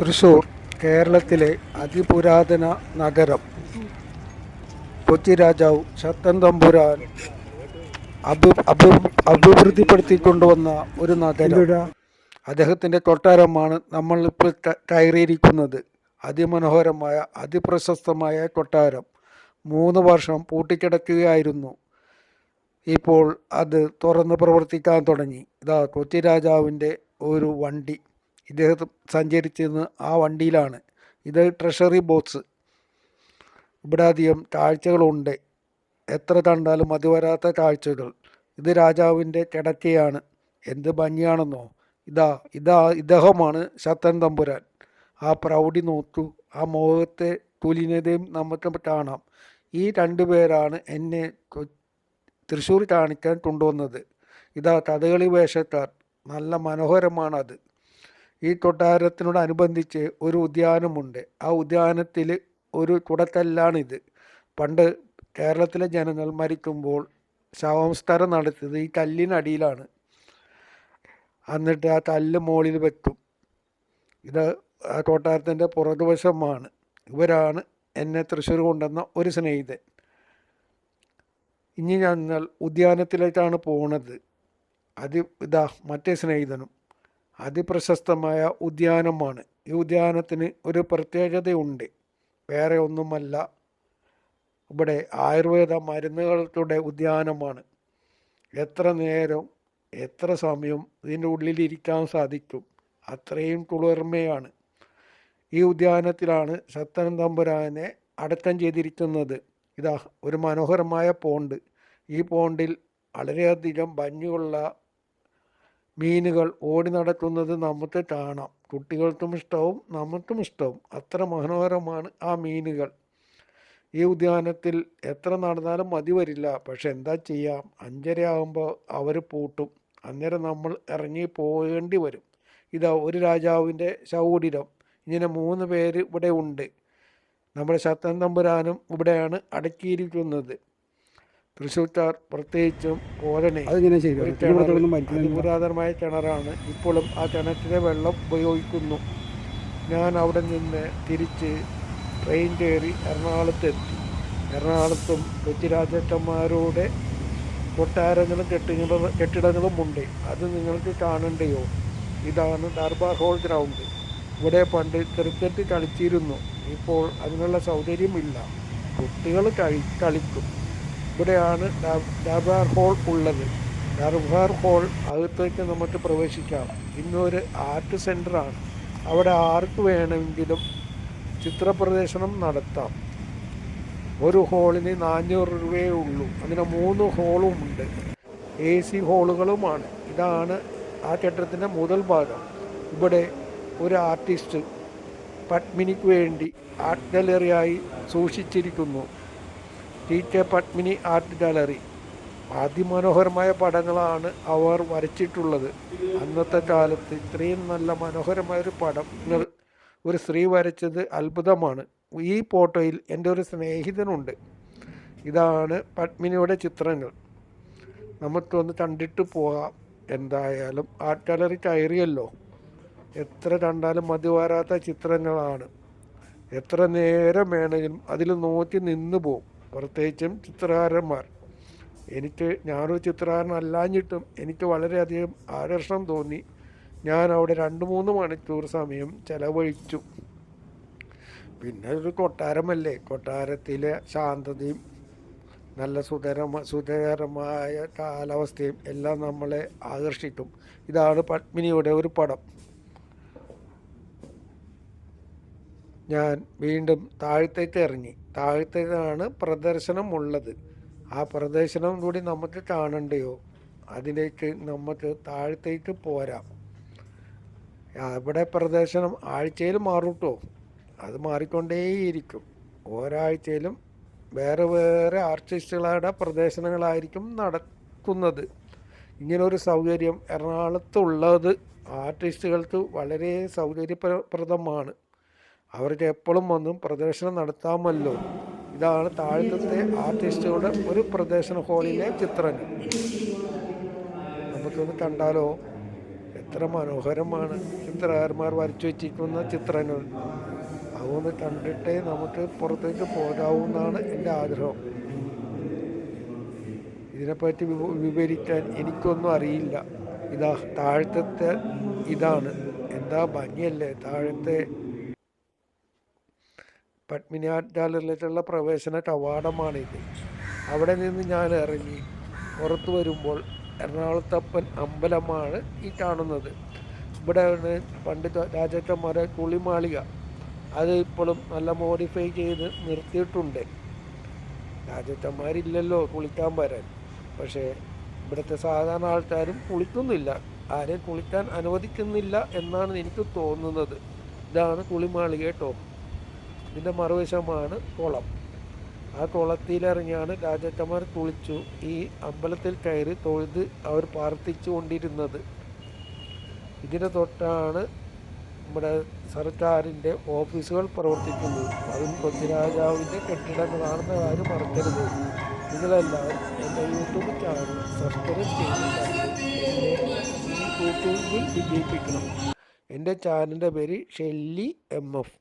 തൃശൂർ കേരളത്തിലെ അതിപുരാതന നഗരം. കൊച്ചി രാജാവ് ശക്തൻ തമ്പുരാൻ അഭി അഭി അഭിവൃദ്ധിപ്പെടുത്തിക്കൊണ്ടുവന്ന ഒരു നഗരം. അദ്ദേഹത്തിന്റെ കൊട്ടാരമാണ് നമ്മളിപ്പോൾ ഇപ്പോൾ കയറിയിരിക്കുന്നത്. അതിമനോഹരമായ അതിപ്രശസ്തമായ കൊട്ടാരം. മൂന്ന് വർഷം പൂട്ടിക്കിടക്കുകയായിരുന്നു. ഇപ്പോൾ അത് തുറന്ന് പ്രവർത്തിക്കാൻ തുടങ്ങി. ഇതാ കൊച്ചി രാജാവിന്റെ ഒരു വണ്ടി. ഇദ്ദേഹം സഞ്ചരിച്ചിരുന്ന ആ വണ്ടിയിലാണ്. ഇത് ട്രഷറി ബോക്സ്. ഇവിടെ അധികം താഴ്ചകളുണ്ട് എത്ര കണ്ടാലും മതി വരാത്ത താഴ്ചകൾ ഇത് രാജാവിന്റെ കിടക്കയാണ്. എന്ത് ഭംഗിയാണെന്നോ. ഇതാ ഇതാ ഇദ്ദേഹമാണ് ശത്തൻ തമ്പുരാൻ. ആ പ്രൗഢി നോക്കൂ. ആ മോഹത്തെ തുലിനതയും നമുക്ക് കാണാം. ഈ രണ്ടു പേരാണ് എന്നെ തൃശ്ശൂർ കാണിക്കാൻ കൊണ്ടുവന്നത്. ഇതാ കഥകളി വേഷക്കാർ. നല്ല മനോഹരമാണത്. ഈ കൊട്ടാരത്തിനോടനുബന്ധിച്ച് ഒരു ഉദ്യാനമുണ്ട്. ആ ഉദ്യാനത്തിൽ ഒരു കുടക്കല്ലാണിത് പണ്ട് കേരളത്തിലെ ജനങ്ങൾ മരിക്കുമ്പോൾ ശവംസ്കാരം നടത്തിയത് ഈ കല്ലിനടിയിലാണ്. എന്നിട്ട് ആ കല്ല് മുകളിൽ വെക്കും. ഇത് ആ കൊട്ടാരത്തിന്റെ പുറകുവശമാണ്. ഇവരാണ് എന്നെ തൃശ്ശൂർ കൊണ്ടുവന്ന ഒരു സ്നേഹിതൻ. ഇനി ഞങ്ങൾ ഉദ്യാനത്തിലേക്കാണ് പോണത്. അത് ഇതാ മറ്റേ സ്നേഹിതനും. അതിപ്രശസ്തമായ ഉദ്യാനമാണ്. ഈ ഉദ്യാനത്തിന് ഒരു പ്രത്യേകതയുണ്ട്. വേറെ ഒന്നുമല്ല. ഇവിടെ ആയുർവേദ മരുന്നുകളുടെ ഉദ്യാനമാണ്. എത്ര നേരം എത്ര സമയം ഇതിന്റെ ഉള്ളിലിരിക്കാൻ സാധിക്കും? അത്രയും കുളിർമയാണ്. ഈ ഉദ്യാനത്തിലാണ് സത്തനം തമ്പുരാനെ അടക്കം ചെയ്തിരിക്കുന്നത്. ഇതാ ഒരു മനോഹരമായ പോണ്ട്. ഈ പോണ്ടിൽ വളരെയധികം ഭംഗിയുള്ള മീനുകൾ ഓടി നടക്കുന്നത് നമുക്ക് കാണാം. കുട്ടികൾക്കും ഇഷ്ടവും നമുക്കും ഇഷ്ടവും. അത്ര മനോഹരമാണ് ആ മീനുകൾ. ഈ ഉദ്യാനത്തിൽ എത്ര നടന്നാലും മതി വരില്ല. പക്ഷെ എന്താ ചെയ്യാം? അഞ്ചര ആകുമ്പോൾ അവർ പൂട്ടും. അന്നേരം നമ്മൾ ഇറങ്ങി പോകേണ്ടി വരും. ഇതാ ഒരു രാജാവിന്റെ ശൗടിരം ഇങ്ങനെ മൂന്ന് പേര് ഇവിടെ ഉണ്ട്. നമ്മുടെ ശത്തൻ തമ്പുരാനും ഇവിടെയാണ് അടക്കിയിരിക്കുന്നത്. തൃശ്ശൂർക്കാർ പ്രത്യേകിച്ചും കോരനെ അതിങ്ങനെ അതിപുരാതനമായ കിണറാണ്. ഇപ്പോഴും ആ കിണറ്റിലെ വെള്ളം ഉപയോഗിക്കുന്നു. ഞാൻ അവിടെ നിന്ന് തിരിച്ച് ട്രെയിൻ കയറി എറണാകുളത്തെത്തി. എറണാകുളത്തും കൊച്ചി രാജാക്കന്മാരുടെ കൊട്ടാരങ്ങളും കെട്ടിടങ്ങളും കെട്ടിടങ്ങളുമുണ്ട്. അത് നിങ്ങൾക്ക് കാണണ്ടയോ? ഇതാണ് ദർബാർ ഹോൾ ഗ്രൗണ്ട്. ഇവിടെ പണ്ട് ക്രിക്കറ്റ് കളിച്ചിരുന്നു. ഇപ്പോൾ അതിനുള്ള സൗകര്യമില്ല. കുട്ടികൾ കളി കളിക്കും. ഇവിടെയാണ് ഡബാർ ഹോൾ ഉള്ളത്. ഡർബാർ ഹോൾ അകത്തേക്ക് നമുക്ക് പ്രവേശിക്കാം. ഇന്നൊരു ആർട്ട് സെന്ററാണ് അവിടെ ആർക്ക് വേണമെങ്കിലും ചിത്രപ്രദർശനം നടത്താം. ഒരു ഹോളിന് നാനൂറ് രൂപയേ ഉള്ളൂ. അങ്ങനെ മൂന്ന് ഹോളുമുണ്ട് എ സി ഹോളുകളുമാണ്. ഇതാണ് ആ കെട്ടിടത്തിന്റെ മുതൽ ഭാഗം. ഇവിടെ ഒരു ആർട്ടിസ്റ്റ് പത്മിനിക്ക് വേണ്ടി ആർട്ട് ഗാലറിയായി സൂക്ഷിച്ചിരിക്കുന്നു. T K Padmini art gallery. അതിമനോഹരമായ പടങ്ങളാണ് അവർ വരച്ചിട്ടുള്ളത്. അന്നത്തെ കാലത്ത് ഇത്രയും നല്ല മനോഹരമായ ഒരു പടം ഒരു സ്ത്രീ വരച്ചത് അത്ഭുതമാണ്. ഈ ഫോട്ടോയിൽ എന്റെ ഒരു സ്നേഹിതനുണ്ട്. ഇതാണ് പത്മിനിയുടെ ചിത്രങ്ങൾ. നമുക്കൊന്ന് കണ്ടിട്ട് പോകാം. എന്തായാലും ആർട്ട് ഗാലറി കയറിയല്ലോ. എത്ര കണ്ടാലും മതി വരാത്ത ചിത്രങ്ങളാണ്. എത്ര നേരം വേണമെങ്കിലും അതിൽ നോക്കി നിന്ന് പോകും പ്രത്യേകിച്ചും ചിത്രകാരന്മാർ. എനിക്ക് ഞാനൊരു ചിത്രകാരനല്ലാഞ്ഞിട്ടും എനിക്ക് വളരെയധികം ആകർഷണം തോന്നി. ഞാൻ അവിടെ രണ്ട് മൂന്ന് മണിക്കൂർ സമയം ചെലവഴിച്ചു. പിന്നെ ഒരു കൊട്ടാരമല്ലേ? കൊട്ടാരത്തിലെ ശാന്തതയും നല്ല സുതരമ സുതരമായ കാലാവസ്ഥയും എല്ലാം നമ്മളെ ആകർഷിക്കും. ഇതാണ് പത്മിനിയുടെ ഒരു പടം. ഞാൻ വീണ്ടും താഴത്തേക്ക് ഇറങ്ങി. താഴത്തേക്കാണ് പ്രദർശനം ഉള്ളത് ആ പ്രദർശനം കൂടി നമുക്ക് കാണണ്ടയോ? അതിലേക്ക് നമുക്ക് താഴത്തേക്ക് പോരാം. അവിടെ പ്രദർശനം ആഴ്ചയിൽ മാറൂട്ടോ? അത് മാറിക്കൊണ്ടേയിരിക്കും. ഒരാഴ്ചയിലും വേറെ വേറെ ആർട്ടിസ്റ്റുകളുടെ പ്രദർശനങ്ങളായിരിക്കും നടക്കുന്നത്. ഇങ്ങനൊരു സൗകര്യം എറണാകുളത്തുള്ളത് ആർട്ടിസ്റ്റുകൾക്ക് വളരെ സൗകര്യപ്രദമാണ് അവർക്ക് എപ്പോഴും വന്നും പ്രദർശനം നടത്താമല്ലോ. ഇതാണ് താഴത്തെ ആർട്ടിസ്റ്റുകളുടെ ഒരു പ്രദർശന ഹോളിലെ ചിത്രങ്ങൾ. നമുക്കൊന്ന് കണ്ടാലോ? എത്ര മനോഹരമാണ്. ചിത്രകാരന്മാർ വരച്ചു വച്ചിരിക്കുന്ന ചിത്രങ്ങൾ. അതൊന്ന് കണ്ടിട്ടേ നമുക്ക് പുറത്തേക്ക് പോകാവുന്നതാണ് എന്റെ ആഗ്രഹം. ഇതിനെപ്പറ്റി വിവ- വിവരിക്കാൻ എനിക്കൊന്നും അറിയില്ല. ഇതാ താഴത്തെ ഇതാണ്. എന്താ ഭംഗിയല്ലേ? താഴത്തെ പത്മിനി ആർട്ട് ഗാലറിയിലേക്കുള്ള പ്രവേശന കവാടമാണിത്. അവിടെ നിന്ന് ഞാൻ ഇറങ്ങി. പുറത്തു വരുമ്പോൾ എറണാകുളത്തപ്പൻ അമ്പലമാണ് ഈ കാണുന്നത്. ഇവിടെയാണ് പണ്ട് രാജാക്കന്മാരെ കുളിമാളിക. അത് ഇപ്പോഴും നല്ല മോഡിഫൈ ചെയ്ത് നിർത്തിയിട്ടുണ്ട്. രാജാക്കന്മാരില്ലല്ലോ കുളിക്കാൻ വരാൻ. പക്ഷേ ഇവിടുത്തെ സാധാരണ ആൾക്കാരും കുളിക്കുന്നില്ല. ആരെയും കുളിക്കാൻ അനുവദിക്കുന്നില്ല എന്നാണ് എനിക്ക് തോന്നുന്നത്. ഇതാണ് കുളിമാളിക കേട്ടോ ഇതിന്റെ മറുവശമാണ് കുളം. ആ കുളത്തിലിറങ്ങിയാണ് രാജാക്കന്മാർ കുളിച്ചു. ഈ അമ്പലത്തിൽ കയറി തൊഴുത് അവർ പ്രാർത്ഥിച്ചു കൊണ്ടിരുന്നത് ഇതിന്റെ തൊട്ടാണ് നമ്മുടെ സർക്കാരിന്റെ ഓഫീസുകൾ പ്രവർത്തിക്കുന്നത്. അതും പൃഥ്വിരാജാവിന്റെ കെട്ടിടങ്ങളാണെന്ന കാര്യം മറക്കരുത്. നിങ്ങളെല്ലാവരും എന്റെ യൂട്യൂബ് ചാനൽ സബ്സ്ക്രൈബ് ചെയ്തിട്ടുണ്ട് യൂട്യൂബിൽ വിജയിപ്പിക്കണം. എന്റെ ചാനലിന്റെ പേര് ഷെല്ലി എം എഫ്.